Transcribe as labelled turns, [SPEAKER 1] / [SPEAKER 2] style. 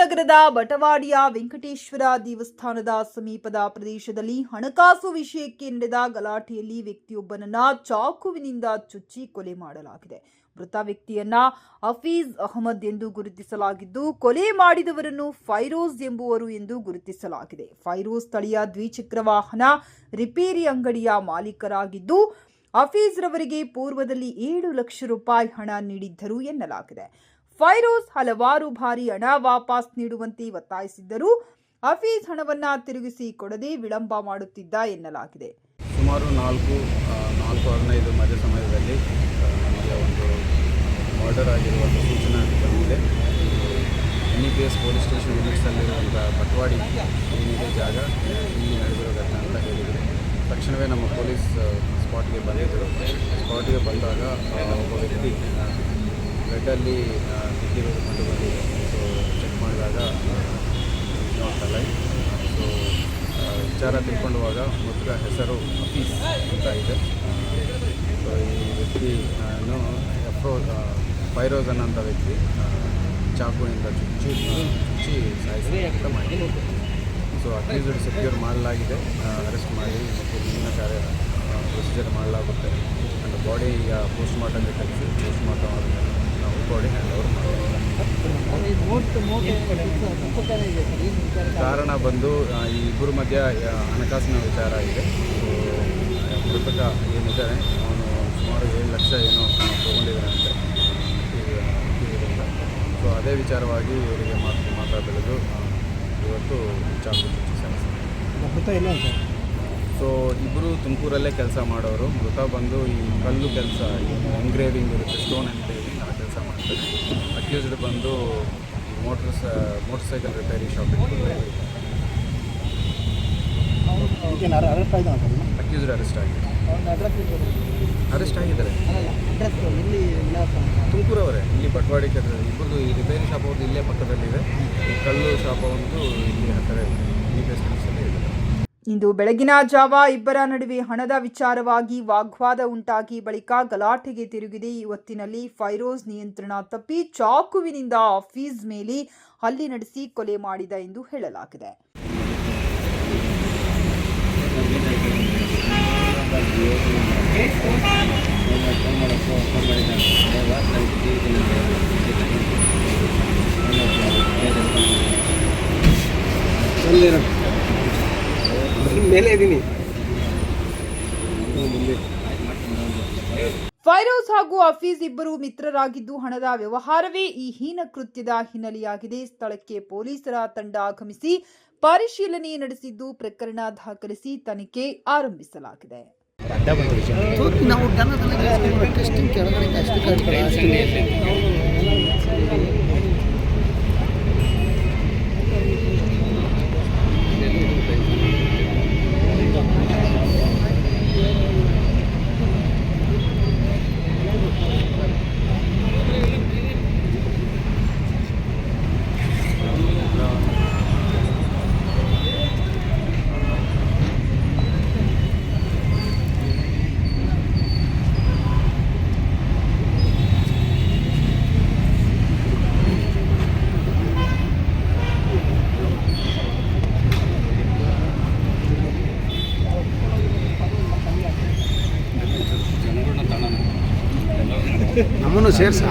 [SPEAKER 1] ನಗರದ ಬಟವಾಡಿಯ ವೆಂಕಟೇಶ್ವರ ದೇವಸ್ಥಾನದ ಸಮೀಪದ ಪ್ರದೇಶದಲ್ಲಿ ಹಣಕಾಸು ವಿಷಯಕ್ಕೆ ನಡೆದ ಗಲಾಟೆಯಲ್ಲಿ ವ್ಯಕ್ತಿಯೊಬ್ಬನನ್ನ ಚಾಕುವಿನಿಂದ ಚುಚ್ಚಿ ಕೊಲೆ ಮಾಡಲಾಗಿದೆ. ಮೃತ ವ್ಯಕ್ತಿಯನ್ನ ಹಫೀಜ್ ಅಹಮದ್ ಎಂದು ಗುರುತಿಸಲಾಗಿದ್ದು, ಕೊಲೆ ಮಾಡಿದವರನ್ನು ಫೈರೋಜ್ ಎಂಬುವರು ಎಂದು ಗುರುತಿಸಲಾಗಿದೆ. ಫೈರೋಜ್ ಸ್ಥಳೀಯ ದ್ವಿಚಕ್ರ ವಾಹನ ರಿಪೇರಿ ಅಂಗಡಿಯ ಮಾಲೀಕರಾಗಿದ್ದು ಹಫೀಜ್ ರವರಿಗೆ ಪೂರ್ವದಲ್ಲಿ ಏಳು ಲಕ್ಷ ರೂಪಾಯಿ ಹಣ ನೀಡಿದ್ದರು ಎನ್ನಲಾಗಿದೆ. ಫೈರೋಜ್ ಹಲವಾರು ಬಾರಿ ಹಣ ವಾಪಸ್ ನೀಡುವಂತೆ ಒತ್ತಾಯಿಸಿದ್ದರೂ ಹಫೀಜ್ ಹಣವನ್ನ ತಿರುಗಿಸಿ ಕೊಡದೆ ವಿಳಂಬ ಮಾಡುತ್ತಿದ್ದ ಎನ್ನಲಾಗಿದೆ.
[SPEAKER 2] ಸುಮಾರು ನಾಲ್ಕು ನಾಲ್ಕು ಹದಿನೈದು ಮಧ್ಯ ಸಮಯದಲ್ಲಿ ನಮಗೆ ಒಂದು ಮರ್ಡರ್ ಆಗಿರುವ ಸೂಚನೆ ಬಂದಿದೆ. N P S police station ಯೂನಿಟ್ಸಲ್ಲಿರುವಂಥ ಪಟ್ವಾಡಿ ಏನಿದೆ ಜಾಗ, ಇಲ್ಲಿ ನಡೆದಿರೋ ಘಟನೆ ಅಂತ ಹೇಳಿದರು. ತಕ್ಷಣವೇ ನಮ್ಮ ಪೊಲೀಸ್ ಸ್ಪಾಟ್ಗೆ ಬಂದಿದ್ದರು. ಸ್ಪಾಟ್ಗೆ ಬಂದಾಗ ಒಬ್ಬ ವ್ಯಕ್ತಿ ಆ, ಬಿದ್ದಿರೋದು ಕಂಡು ಬಂದಿದೆ ಸೊ ಚೆಕ್ ಮಾಡಿದಾಗ ಅಲೈವ್ ಸೊ ವಿಚಾರ ತಿಳ್ಕೊಂಡುವಾಗ ಮೃತರ ಹೆಸರು ಹಫೀಸ್ ಅಂತ ಇದೆ. ಸೊ ಈ ವ್ಯಕ್ತಿ ನಾನು ಎಫ್ರೋ ಫೈರೋಜನ್ ಅಂತ ವ್ಯಕ್ತಿ ಚಾಕುವಿನಿಂದ ಚುಚ್ಚಿ ಚುಚ್ಚಿ ಸಾಯಿಸಿ ಅಂತ ಮಾಡಿ. ಸೊ ಅಕ್ಯೂಸ್ಡ್ ಸೆಕ್ಯೂರ್ ಮಾಡಲಾಗಿದೆ. ಅರೆಸ್ಟ್ ಮಾಡಿ ಮತ್ತು ಮುಂದಿನ ಕಾರ್ಯ ಪ್ರೊಸೀಜರ್ ಮಾಡಲಾಗುತ್ತೆ. ಆ್ಯಂಡ್ ಬಾಡಿ ಈಗ ಪೋಸ್ಟ್ ಮಾರ್ಟಮ್ಗೆ ಕಳಿಸಿ ಪೋಸ್ಟ್ ಮಾರ್ಟಮ್ ಆದಮೇಲೆ. ನಾವು ಬಾಡಿ ಹ್ಯಾಂಡ್ ಓವರ್ ಮಾಡ್ತೀವಿ ಕಾರಣ ಬಂದು ಈ ಇಬ್ಬರ ಮಧ್ಯ ಹಣಕಾಸಿನ ವಿಚಾರ ಆಗಿದೆ ಮೃತಕ ಏನಿದ್ದಾನೆ ಅವನು ಸುಮಾರು ಏಳು ಲಕ್ಷ ಏನೋ ತೊಗೊಂಡಿದ್ದಾನಂತೆ ಸೊ ಅದೇ ವಿಚಾರವಾಗಿ ಇವರಿಗೆ ಮಾತು ಮಾತಾಡಲು ಇವತ್ತು ಚಾಕು ಇಲ್ಲ ಸೊ ಇಬ್ಬರು ತುಮಕೂರಲ್ಲೇ ಕೆಲಸ ಮಾಡೋರು. ಮೃತ ಬಂದು ಈ ಕಲ್ಲು ಕೆಲಸ ಎಂಗ್ರೇವಿಂಗ್ ಇರುತ್ತೆ ಸ್ಟೋನ್ ಮಾಡ್ತಾರೆ ಅಕ್ಯೂಸ್ಡ್ ಬಂದು motor motorcycle repair shop accused arrest ಆಗಿದೆ. ಅರೆಸ್ಟ್ ಆಗಿದ್ದಾರೆ. ತುಮಕೂರವರೇ ಇಲ್ಲಿ ಬಟ್ವಾಡಿ ಕಡೆ ಇಬ್ಬರದು ಈ ರಿಪೇರಿ ಶಾಪ್ ಅವ್ರದ್ದು ಇಲ್ಲೇ ಪಕ್ಕದಲ್ಲಿದೆ. ಕಲ್ಲು ಶಾಪ್ ಒಂದು ಇಲ್ಲಿ ಹತ್ತಿರ ಇದೆ. ಈ ಡಿಸ್ಟೆನ್ಸಲ್ಲಿ ಇದೆ.
[SPEAKER 1] ಇಂದು ಬೆಳಗಿನ ಜಾವ ಇಬ್ಬರ ನಡುವೆ ಹಣದ ವಿಚಾರವಾಗಿ ವಾಗ್ವಾದ ಉಂಟಾಗಿ ಬಳಿಕ ಗಲಾಟೆಗೆ ತಿರುಗಿದೆ. ಈ ಹೊತ್ತಿನಲ್ಲಿ ಫೈರೋಜ್ ನಿಯಂತ್ರಣ ತಪ್ಪಿ ಚಾಕುವಿನಿಂದ ಆಫೀಸ್ ಮೇಲೆ ಹಲ್ಲಿ ನಡೆಸಿ ಕೊಲೆ ಮಾಡಿದ ಎಂದು ಹೇಳಲಾಗಿದೆ.
[SPEAKER 3] ಮೇಲೆ ಇದ್ದೀನಿ
[SPEAKER 1] ಫೈರೋಜ್ ಹಾಗೂ ಹಫೀಜ್ ಇಬ್ಬರು ಮಿತ್ರರಾಗಿದ್ದು ಹಣದ ವ್ಯವಹಾರವೇ ಈ ಹೀನ ಕೃತ್ಯದ ಹಿನ್ನೆಲೆಯಾಗಿದೆ. ಸ್ಥಳಕ್ಕೆ ಪೊಲೀಸರ ತಂಡ ಆಗಮಿಸಿ ಪರಿಶೀಲನೆ ನಡೆಸಿದ್ದು ಪ್ರಕರಣ ದಾಖಲಿಸಿ ತನಿಖೆ ಆರಂಭಿಸಲಾಗಿದೆ.
[SPEAKER 4] ನಾವು ನಮ್ಮನ್ನು ಸೇರ್ಸ